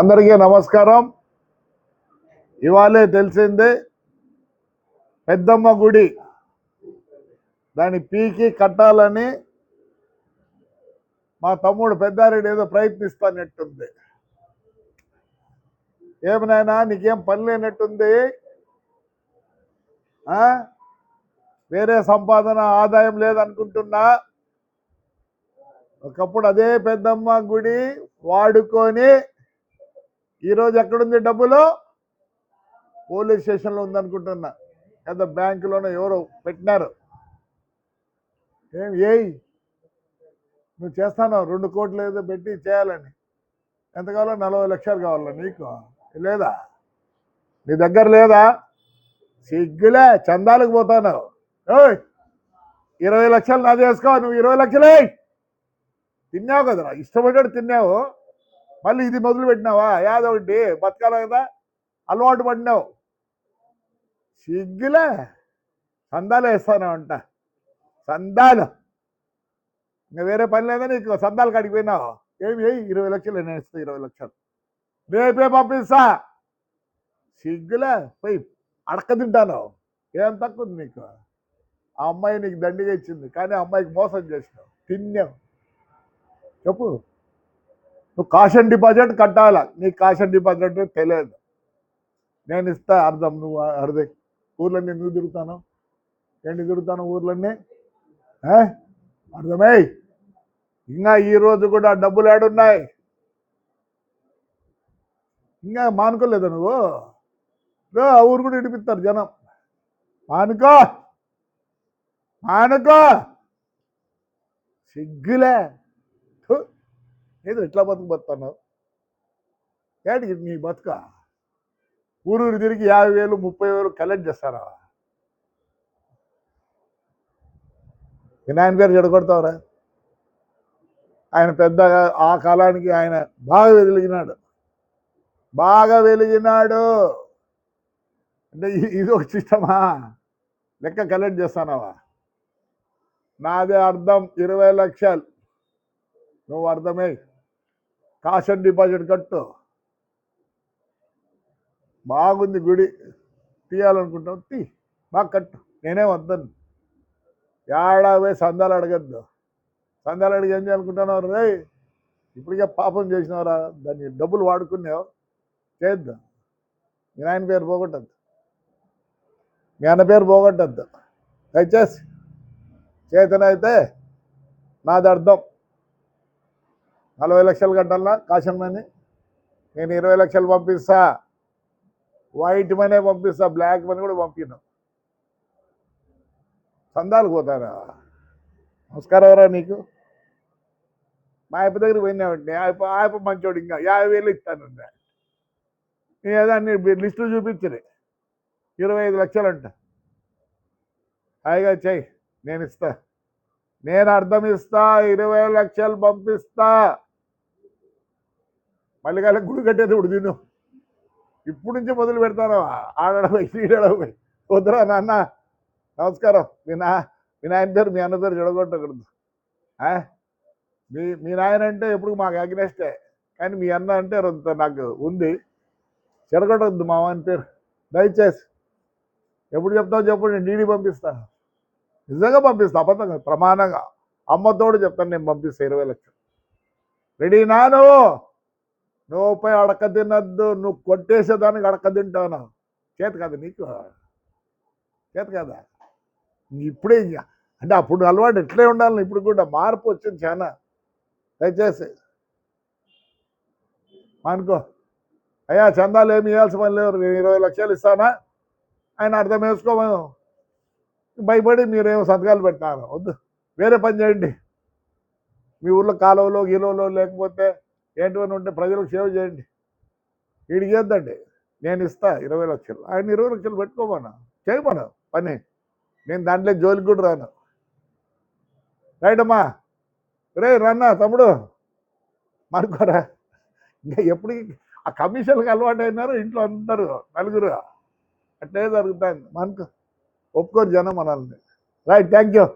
అందరికీ నమస్కారం. ఇవాళే తెలిసిందే పెద్దమ్మ గుడి. దాన్ని పీకి కట్టాలని మా తమ్ముడు పెద్దారెడ్డి ఏదో ప్రయత్నిస్తానట్టుంది. ఏమినైనా నీకేం పని లేనట్టుంది? వేరే సంపాదన ఆదాయం లేదనుకుంటున్నా? ఒకప్పుడు అదే పెద్దమ్మ గుడి వాడుకొని ఈరోజు ఎక్కడుంది డబ్బులు? పోలీస్ స్టేషన్లో ఉందనుకుంటున్నా. లేదా బ్యాంకులోనో ఎవరో పెట్టినారు. ఏం ఏయ్ నువ్వు చేస్తాను? రెండు కోట్లు ఏదో పెట్టి చేయాలని. ఎంత కావాలో నలభై లక్షలు కావాలా నీకు? లేదా? నీ దగ్గర లేదా? సిగ్గులే చందాలకు పోతాను ఓయ్ ఇరవై లక్షలు నా వేసుకో నువ్వు ఇరవై లక్షలే. తిన్నావు కదరా? ఇష్టపడ్డాడు తిన్నావు. మళ్ళీ ఇది మొదలు పెట్టినావా యాదొకటి. బతకాల కదా? అలవాటు పడినావు. సిగ్గులే. సందాలు వేస్తాను అంట. సందాలు. ఇంకా వేరే పని లేదా నీకు? సందాలు కాడికి పోయినావు. ఏమి? ఏ ఇరవై లక్షలు నేను ఇస్తా ఇరవై లక్షలు. రేపే పంపిస్తా. సిగ్గులే. పోయి అడక తింటాను. ఏం తక్కువ ఉంది నీకు? ఆ అమ్మాయి నీకు దండిగా ఇచ్చింది. కానీ అమ్మాయికి మోసం చేసినావు. తిన్నావు. చెప్పు. నువ్వు కాషన్ డిపాజిట్ కట్టాలా? నీకు కాషన్ డిపాజిట్ తెలియదు. నేను ఇస్తా అర్థం నువ్వు అర్థం. ఊర్లన్నీ నువ్వు తిరుగుతాను? ఏంటి తిరుగుతాను ఊర్లన్నీ? అర్థమై? ఇంకా ఈరోజు కూడా డబ్బులు ఏడున్నాయి. ఇంకా మానుకోలేదా నువ్వు? ఆ ఊరు కూడా ఇడిపిస్తారు జనం. మానుకో! మానుకో! సిగ్గులే. ఏదో ఎట్లా బతుకు బతున్నావు ఏంటి మీ బతుక? ఊరూరు తిరిగి యాభై వేలు ముప్పై వేలు కలెక్ట్ చేస్తారా? వినాయన పేరు చెడగొడతావురా. ఆయన పెద్ద ఆ కాలానికి ఆయన బాగా వెలిగినాడు. బాగా వెలిగినాడు. అంటే ఇది ఒక సిస్టమా? లెక్క కలెక్ట్ చేస్తానవా? నాదే అర్థం. ఇరవై లక్షలు. నువ్వు అర్థమే కాషన్ డిపాజిట్ కట్టు. బాగుంది గుడి. తీయాలనుకుంటాం తీ. బాగా కట్టు. నేనే వద్దను. ఏడావే సందాలు అడగద్దు. సందాలు అడిగి ఏం చేయాలనుకుంటున్నావు రే? ఇప్పటికే పాపం చేసినవరా? దాన్ని డబ్బులు వాడుకున్నావు. చేయొద్దు మీ నాయన పేరు పోగొట్టద్దు. మీ అన్న పేరు పోగొట్టద్దు. దయచేసి. చేతనైతే నాది అర్థం. నలభై లక్షలు కట్టాలన్నా కాషన్ మనీ? నేను ఇరవై లక్షలు పంపిస్తా. వైట్ మనీ పంపిస్తా బ్లాక్ మనీ కూడా పంపిను. చందాలు పోతారా? నమస్కారం రా నీకు. మా ఆయప్ప దగ్గర పోయినావండి ఆయప్ప ఆయప్ప మంచోడు ఇంకా యాభై వేలు ఇస్తాను నేను ఏదో అన్ని లిస్టు చూపించరు. ఇరవై ఐదు లక్షలు అంట హాయిగా చెయ్యి నేను ఇస్తా. నేను అర్థం ఇస్తా ఇరవై లక్షలు పంపిస్తా. మళ్ళీ కాలం గుడి కట్టేది ఇప్పుడు తిను ఇప్పుడు నుంచి మొదలు పెడతాను. ఆడడపోయి ఈడడపోయి వద్దురా నాన్న. నమస్కారం. మీ నా మీ నాయన పేరు మీ అన్న పేరు చెడగొట్టకూడదు మీ మీ నాయన అంటే ఎప్పుడు మాకు అగ్నెస్టే. కానీ మీ అన్న అంటే అంత నాకు ఉంది. చెడగొట్టద్దు మా వాని పేరు. దయచేసి. ఎప్పుడు చెప్తావు చెప్పు నేను డీడీ పంపిస్తాను నిజంగా పంపిస్తా అబద్ధంగా ప్రమాణంగా. అమ్మతోడు చెప్తాను నేను పంపిస్తాను ఇరవై లక్షలు. రెడీ నాను నువ్వు పోయి అడక తినద్దు నువ్వు కొట్టేసేదానికి అడక తింటాను. చేతి కదా నీకు? చేతి కదా? ఇప్పుడే అంటే అప్పుడు అలవాటు ఎట్లే ఉండాలి ఇప్పుడు కూడా మార్పు వచ్చింది చాలా దయచేసి. అనుకో. అయ్యా చందాలు ఏమి ఇవ్వాల్సి పని లేవు నేను ఇరవై లక్షలు ఇస్తానా? ఆయన అర్థం వేసుకోమను భయపడి మీరేమో సంతకాలు పెట్టినారు వద్దు. వేరే పని చేయండి. మీ ఊర్లో కాలువలో గీలువలో లేకపోతే ఏంటివన్నీ ఉంటే ప్రజలకు సేవ చేయండి. వీడి చేద్దండి. నేను ఇస్తా ఇరవై లక్షలు. ఆయన ఇరవై లక్షలు పెట్టుకోమన్నా. చేయమను పని. నేను దాంట్లో జోలికి కూడా రాను. రైట్ అమ్మా రే రన్నా తమ్ముడు. మనుకోరా. ఇంకా ఎప్పటికీ ఆ కమిషన్కి అలవాటు అయినారు ఇంట్లో అందరు నలుగురు. అట్లే జరుగుతాయి మనకు. ఒప్పుకోరు జనం మనల్ని. Right thank you.